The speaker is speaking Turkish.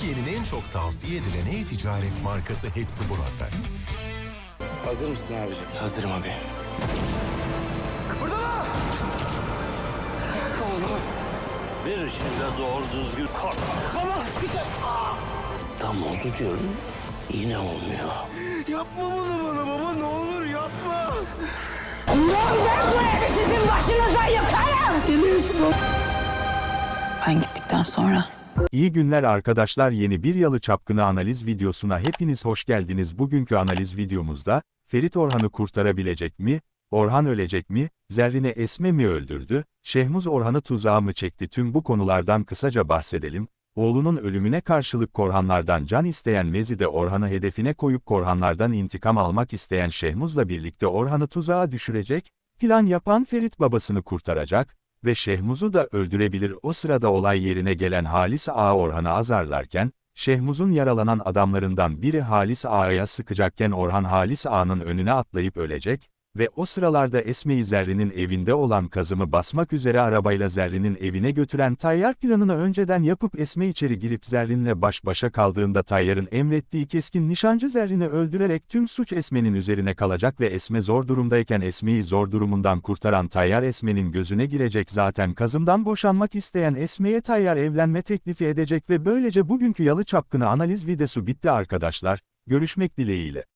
Türkiye'nin en çok tavsiye edilen e-ticaret markası hepsi burada. Hazır mısın abicim? Hazırım abi. Bir içinde doğru düzgün kork. Tam oldu diyorum. Yine olmuyor. Yapma bunu bana baba ne olur yapma. Sizin başınıza yıkarım. Ben gittikten sonra İyi günler arkadaşlar. Yeni bir Yalı Çapkını analiz videosuna hepiniz hoş geldiniz. Bugünkü analiz videomuzda, Ferit Orhan'ı kurtarabilecek mi, Orhan ölecek mi, Zerrin'e Esme mi öldürdü, Şehmuz Orhan'ı tuzağa mı çekti? Tüm bu konulardan kısaca bahsedelim. Oğlunun ölümüne karşılık Korhanlardan can isteyen Mezi de Orhan'ı hedefine koyup Korhanlardan intikam almak isteyen Şehmuz'la birlikte Orhan'ı tuzağa düşürecek, plan yapan Ferit babasını kurtaracak, ve Şehmuz'u da öldürebilir. O sırada olay yerine gelen Halis Ağa Orhan'ı azarlarken, Şehmuz'un yaralanan adamlarından biri Halis Ağa'ya sıkacakken Orhan Halis Ağa'nın önüne atlayıp ölecek ve o sıralarda Esme-i Zerrin'in evinde olan kazımı basmak üzere arabayla Zerrin'in evine götüren Tayyar planını önceden yapıp Esme içeri girip Zerrin'le baş başa kaldığında Tayyar'ın emrettiği keskin nişancı Zerrin'i öldürerek tüm suç Esme'nin üzerine kalacak ve Esme zor durumdayken Esme'yi zor durumundan kurtaran Tayyar Esme'nin gözüne girecek zaten kazımdan boşanmak isteyen Esme'ye Tayyar evlenme teklifi edecek ve böylece bugünkü Yalı Çapkını analiz videosu bitti arkadaşlar, görüşmek dileğiyle.